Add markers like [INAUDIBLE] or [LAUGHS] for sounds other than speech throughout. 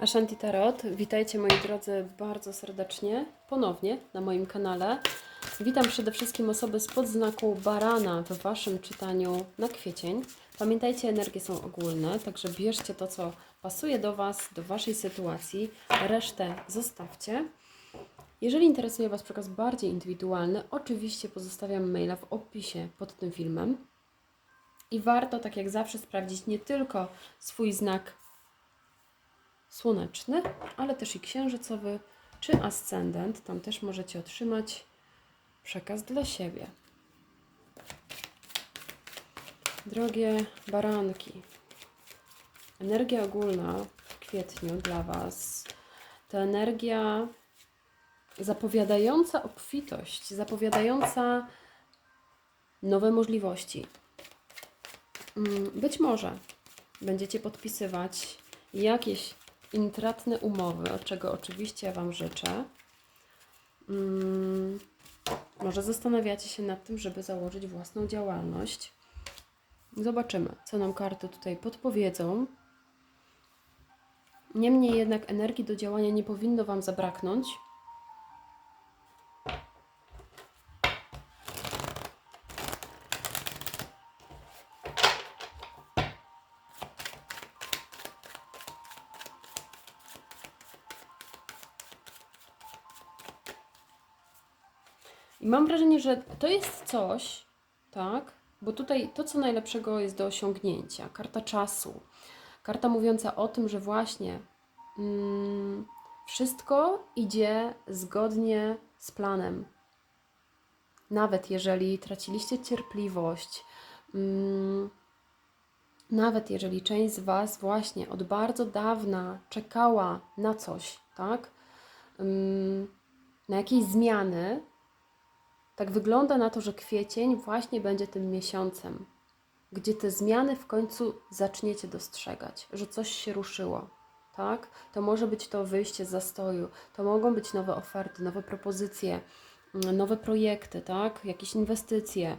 Ashanti Tarot, witajcie moi drodzy bardzo serdecznie ponownie na moim kanale. Witam przede wszystkim osoby z podznaku barana w Waszym czytaniu na kwiecień. Pamiętajcie, energie są ogólne, także bierzcie to, co pasuje do Was, do Waszej sytuacji, resztę zostawcie. Jeżeli interesuje Was przekaz bardziej indywidualny, oczywiście pozostawiam maila w opisie pod tym filmem. I warto, tak jak zawsze, sprawdzić nie tylko swój znak słoneczny, ale też i księżycowy czy ascendent. Tam też możecie otrzymać przekaz dla siebie. Drogie baranki, energia ogólna w kwietniu dla Was to energia zapowiadająca obfitość, zapowiadająca nowe możliwości. Mm, Być może będziecie podpisywać jakieś intratne umowy, od czego oczywiście Wam życzę. Mm, Może zastanawiacie się nad tym, żeby założyć własną działalność. Zobaczymy, co nam karty tutaj podpowiedzą. Niemniej jednak energii do działania nie powinno Wam zabraknąć. I mam wrażenie, że to jest coś, tak? Bo tutaj to, co najlepszego jest do osiągnięcia. Karta czasu. Karta mówiąca o tym, że właśnie mm, wszystko idzie zgodnie z planem. Nawet jeżeli traciliście cierpliwość, mm, nawet jeżeli część z Was właśnie od bardzo dawna czekała na coś, tak? Mm, na jakieś zmiany, tak wygląda na to, że kwiecień właśnie będzie tym miesiącem, gdzie te zmiany w końcu zaczniecie dostrzegać, że coś się ruszyło. Tak? To może być to wyjście z zastoju, to mogą być nowe oferty, nowe propozycje, mm, nowe projekty, tak? Jakieś inwestycje.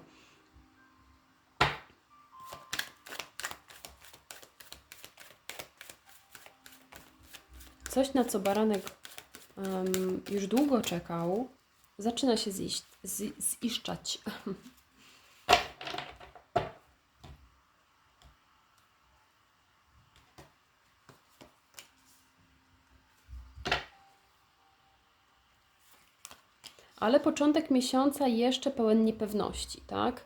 Coś, na co baranek em, już długo czekał, zaczyna się ziść, z, ziszczać. Ale początek miesiąca jeszcze pełen niepewności, tak?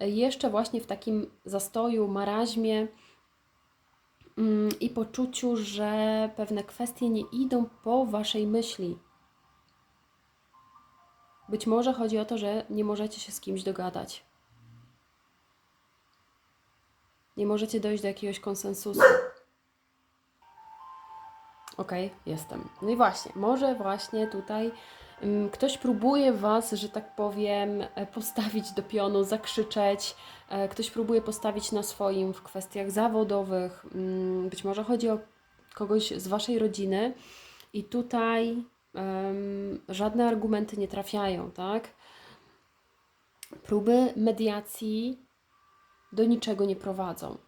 Jeszcze właśnie w takim zastoju, maraźmie mm, i poczuciu, że pewne kwestie nie idą po waszej myśli. Być może chodzi o to, że nie możecie się z kimś dogadać. Nie możecie dojść do jakiegoś konsensusu. Okej, jestem. No i właśnie, może właśnie tutaj ym, ktoś próbuje Was, że tak powiem, e, postawić do pionu, zakrzyczeć. E, ktoś próbuje postawić na swoim w kwestiach zawodowych. Ym, być może chodzi o kogoś z Waszej rodziny. I tutaj żadne argumenty nie trafiają, tak? Próby mediacji do niczego nie prowadzą.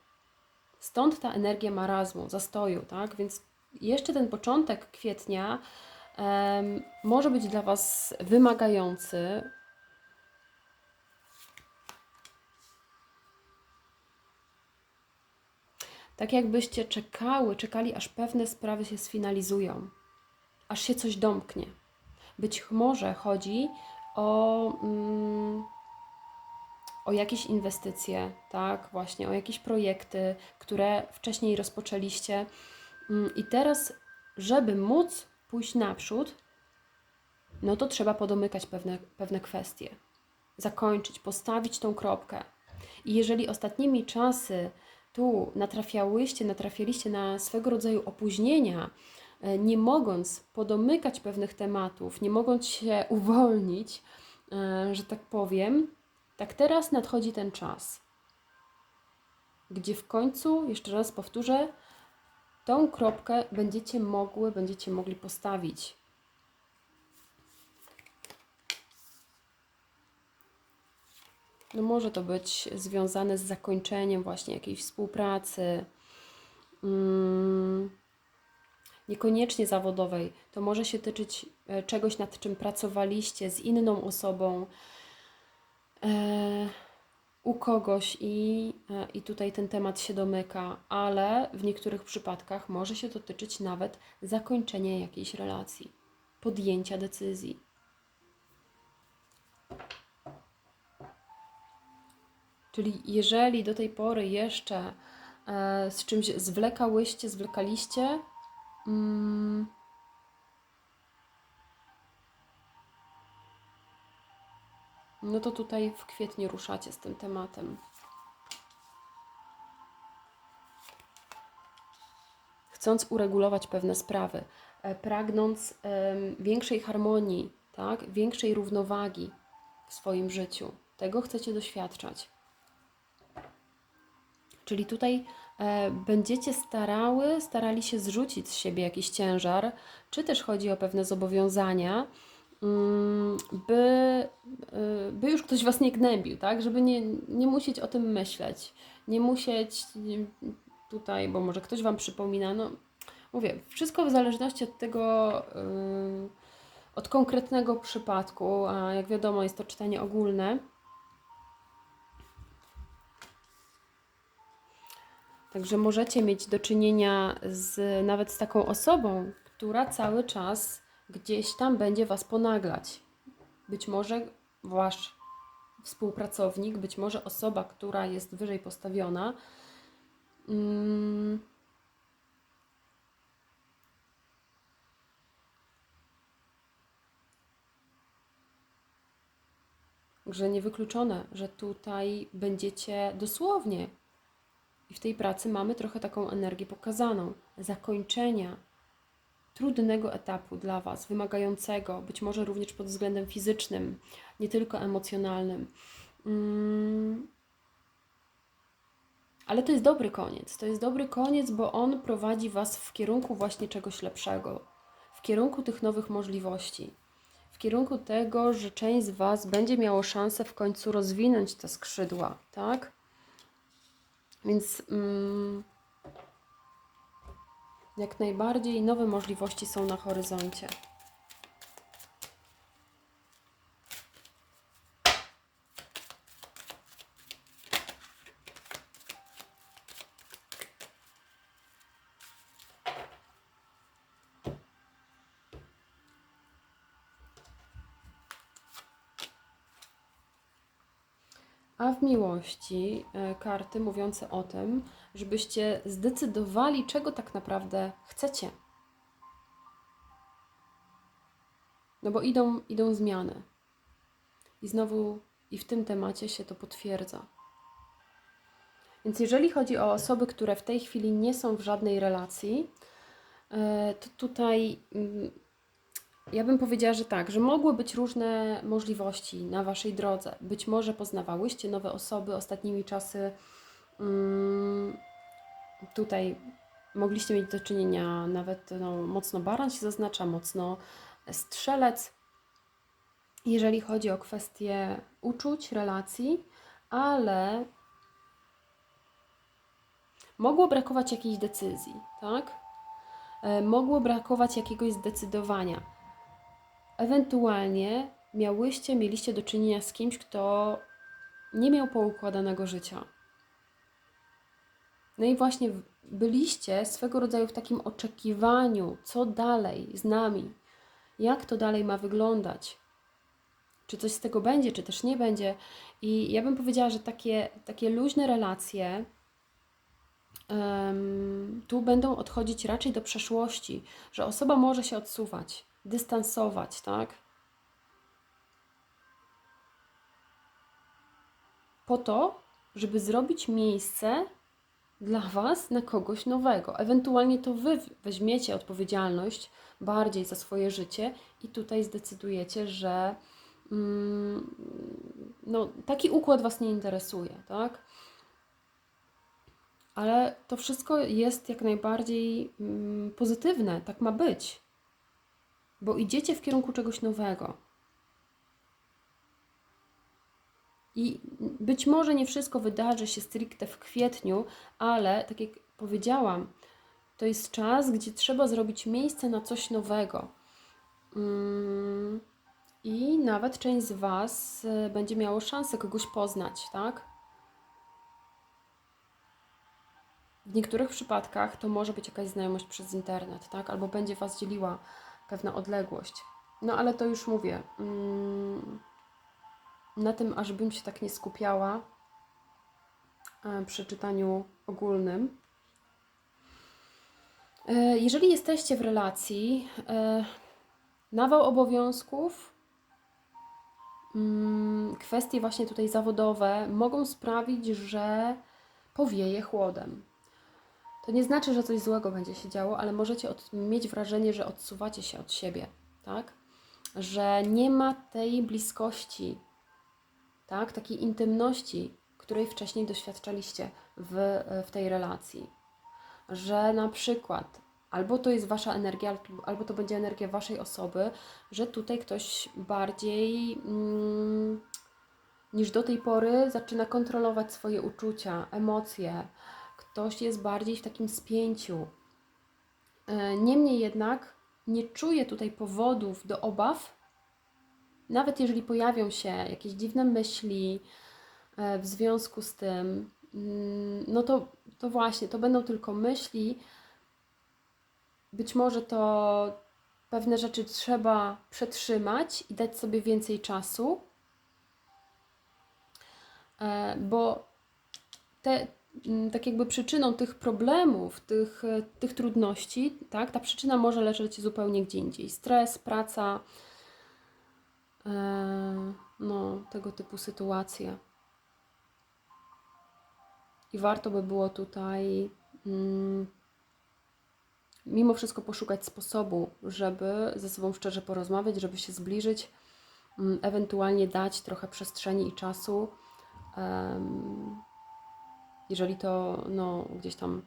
Stąd ta energia marazmu, zastoju, tak? Więc jeszcze ten początek kwietnia em, może być dla Was wymagający. Tak jakbyście czekały, czekali, aż pewne sprawy się sfinalizują aż się coś domknie. Być może chodzi o, mm, o jakieś inwestycje, tak, właśnie, o jakieś projekty, które wcześniej rozpoczęliście. Mm, I teraz, żeby móc pójść naprzód, no to trzeba podomykać pewne, pewne kwestie, zakończyć, postawić tą kropkę. I jeżeli ostatnimi czasy tu natrafiałyście, natrafialiście na swego rodzaju opóźnienia, nie mogąc podomykać pewnych tematów, nie mogąc się [LAUGHS] uwolnić, e, że tak powiem, tak teraz nadchodzi ten czas, gdzie w końcu, jeszcze raz powtórzę, tą kropkę będziecie mogły, będziecie mogli postawić. No może to być związane z zakończeniem właśnie jakiejś współpracy. Hmm niekoniecznie zawodowej. To może się tyczyć e, czegoś, nad czym pracowaliście z inną osobą, e, u kogoś i, e, i tutaj ten temat się domyka, ale w niektórych przypadkach może się dotyczyć nawet zakończenia jakiejś relacji, podjęcia decyzji. Czyli jeżeli do tej pory jeszcze e, z czymś zwlekałyście, zwlekaliście, mm, no to tutaj w kwietniu ruszacie z tym tematem. Chcąc uregulować pewne sprawy, e, pragnąc em, większej harmonii, tak, większej równowagi w swoim życiu. Tego chcecie doświadczać. Czyli tutaj będziecie starały, starali się zrzucić z siebie jakiś ciężar, czy też chodzi o pewne zobowiązania, mm, by, y, by już ktoś Was nie gnębił, tak? Żeby nie, nie musieć o tym myśleć, nie musieć tutaj, bo może ktoś Wam przypomina, no mówię, wszystko w zależności od tego, y, od konkretnego przypadku, a jak wiadomo jest to czytanie ogólne, Także możecie mieć do czynienia z nawet z taką osobą, która cały czas gdzieś tam będzie Was ponaglać. Być może Wasz współpracownik, być może osoba, która jest wyżej postawiona. Mm, Że niewykluczone, że tutaj będziecie dosłownie i w tej pracy mamy trochę taką energię pokazaną, zakończenia trudnego etapu dla Was, wymagającego, być może również pod względem fizycznym, nie tylko emocjonalnym. Mm. Ale to jest dobry koniec. To jest dobry koniec, bo on prowadzi Was w kierunku właśnie czegoś lepszego, w kierunku tych nowych możliwości, w kierunku tego, że część z Was będzie miało szansę w końcu rozwinąć te skrzydła, tak? Więc mm, jak najbardziej nowe możliwości są na horyzoncie. W miłości e, karty mówiące o tym, żebyście zdecydowali, czego tak naprawdę chcecie. No bo idą, idą zmiany. I znowu i w tym temacie się to potwierdza. Więc jeżeli chodzi o osoby, które w tej chwili nie są w żadnej relacji, e, to tutaj mm, ja bym powiedziała, że tak, że mogły być różne możliwości na Waszej drodze. Być może poznawałyście nowe osoby ostatnimi czasy. Mm, tutaj mogliście mieć do czynienia nawet no, mocno baran się zaznacza, mocno strzelec. Jeżeli chodzi o kwestie uczuć, relacji, ale mogło brakować jakiejś decyzji, tak? E, mogło brakować jakiegoś zdecydowania Ewentualnie miałyście, mieliście do czynienia z kimś, kto nie miał poukładanego życia. No i właśnie byliście swego rodzaju w takim oczekiwaniu, co dalej z nami, jak to dalej ma wyglądać, czy coś z tego będzie, czy też nie będzie. I ja bym powiedziała, że takie, takie luźne relacje um, tu będą odchodzić raczej do przeszłości, że osoba może się odsuwać dystansować, tak? Po to, żeby zrobić miejsce dla Was na kogoś nowego. Ewentualnie to Wy weźmiecie odpowiedzialność bardziej za swoje życie i tutaj zdecydujecie, że mm, no, taki układ Was nie interesuje, tak? Ale to wszystko jest jak najbardziej mm, pozytywne, tak ma być bo idziecie w kierunku czegoś nowego. I być może nie wszystko wydarzy się stricte w kwietniu, ale tak jak powiedziałam, To jest czas, gdzie trzeba zrobić miejsce na coś nowego. Mm, I nawet część z Was y, będzie miało szansę kogoś poznać, tak? W niektórych przypadkach to może być jakaś znajomość przez internet, tak? Albo będzie Was dzieliła pewna odległość. No ale to już mówię. mm, Na tym, aż bym się tak nie skupiała e, przy czytaniu ogólnym. E, Jeżeli jesteście w relacji, e, nawał obowiązków, mm, kwestie właśnie tutaj zawodowe mogą sprawić, że powieje chłodem. To nie znaczy, że coś złego będzie się działo, ale możecie od, mieć wrażenie, że odsuwacie się od siebie, tak? Że nie ma tej bliskości, tak? Takiej intymności, której wcześniej doświadczaliście w, w tej relacji. Że na przykład albo to jest wasza energia, albo to będzie energia waszej osoby, że tutaj ktoś bardziej mm, niż do tej pory zaczyna kontrolować swoje uczucia, emocje. Ktoś jest bardziej w takim spięciu. E, Niemniej jednak nie czuję tutaj powodów do obaw, nawet jeżeli pojawią się jakieś dziwne myśli e, w związku z tym, mm, no to, to właśnie, to będą tylko myśli. Być może to pewne rzeczy trzeba przetrzymać i dać sobie więcej czasu, E, bo te, tak jakby przyczyną tych problemów, tych, e, tych trudności, tak, ta przyczyna może leżeć zupełnie gdzie indziej. Stres, praca, e, no, tego typu sytuacje. I warto by było tutaj mm, mimo wszystko poszukać sposobu, żeby ze sobą szczerze porozmawiać, żeby się zbliżyć, mm, ewentualnie dać trochę przestrzeni i czasu jeżeli to no, gdzieś tam.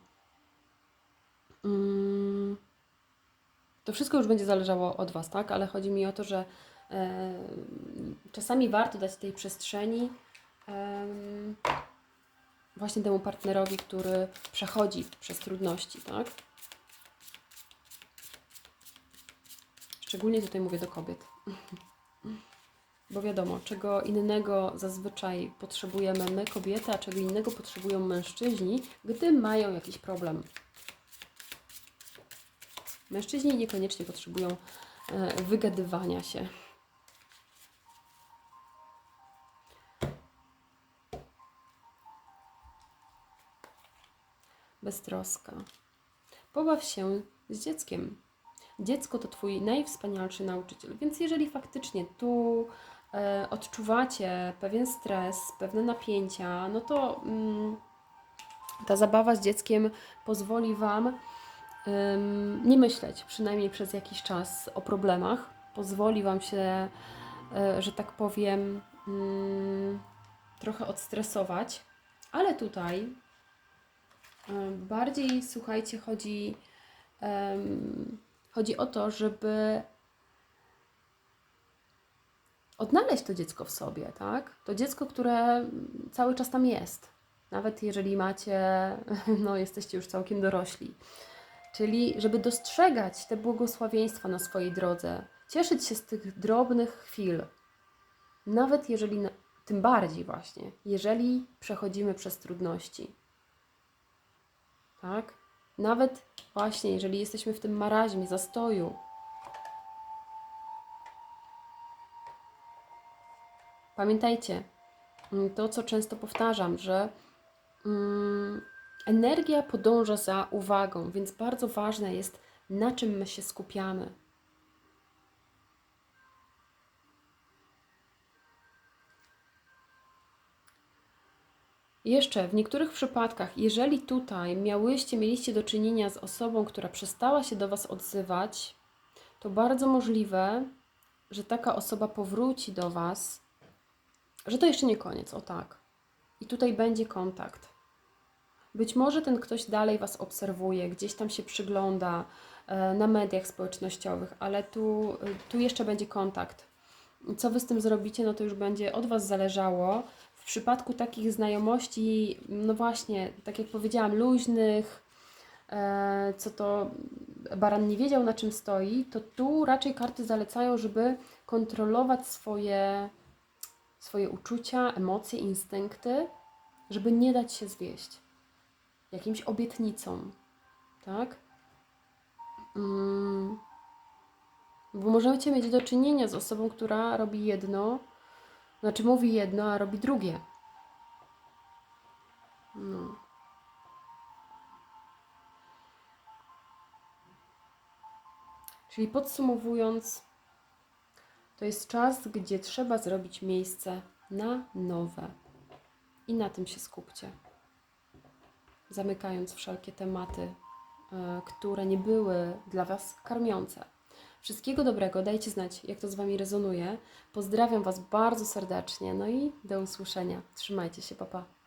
mm, to wszystko już będzie zależało od Was, tak? Ale chodzi mi o to, że em, czasami warto dać tej przestrzeni em, właśnie temu partnerowi, który przechodzi przez trudności, tak? Szczególnie tutaj mówię do kobiet. [LAUGHS] Bo wiadomo, czego innego zazwyczaj potrzebujemy my, kobiety, a czego innego potrzebują mężczyźni, gdy mają jakiś problem. Mężczyźni niekoniecznie potrzebują e, wygadywania się. Beztroska. Pobaw się z dzieckiem. Dziecko to Twój najwspanialszy nauczyciel, więc jeżeli faktycznie tu odczuwacie pewien stres, pewne napięcia, no to mm, ta zabawa z dzieckiem pozwoli Wam nie myśleć, przynajmniej przez jakiś czas, o problemach. Pozwoli Wam się, e, że tak powiem, mm, trochę odstresować, ale tutaj e, bardziej, słuchajcie, chodzi, chodzi o to, żeby odnaleźć to dziecko w sobie, tak? To dziecko, które cały czas tam jest. Nawet jeżeli macie, [LAUGHS] no jesteście już całkiem dorośli. Czyli, żeby dostrzegać te błogosławieństwa na swojej drodze, cieszyć się z tych drobnych chwil. Nawet jeżeli, tym bardziej właśnie, jeżeli przechodzimy przez trudności. Tak? Nawet właśnie, jeżeli jesteśmy w tym maraźmie, zastoju, Pamiętajcie, mm, to co często powtarzam, że mm, energia podąża za uwagą, więc bardzo ważne jest, na czym my się skupiamy. Jeszcze w niektórych przypadkach, jeżeli tutaj miałyście, mieliście do czynienia z osobą, która przestała się do Was odzywać, to bardzo możliwe, że taka osoba powróci do Was że to jeszcze nie koniec, o tak. I tutaj będzie kontakt. Być może ten ktoś dalej Was obserwuje, gdzieś tam się przygląda e, na mediach społecznościowych, ale tu, tu jeszcze będzie kontakt. Co Wy z tym zrobicie, no to już będzie od Was zależało. W przypadku takich znajomości, no właśnie, tak jak powiedziałam, luźnych, e, co to baran nie wiedział na czym stoi, to tu raczej karty zalecają, żeby kontrolować swoje, swoje uczucia, emocje, instynkty, żeby nie dać się zwieść jakimś obietnicom, tak? Mm. Bo możecie mieć do czynienia z osobą, która robi jedno, znaczy mówi jedno, a robi drugie. No. Czyli podsumowując, to jest czas, gdzie trzeba zrobić miejsce na nowe. I na tym się skupcie. Zamykając wszelkie tematy, e, które nie były dla Was karmiące. Wszystkiego dobrego, dajcie znać, jak to z Wami rezonuje. Pozdrawiam Was bardzo serdecznie, no i do usłyszenia. Trzymajcie się, papa. Pa.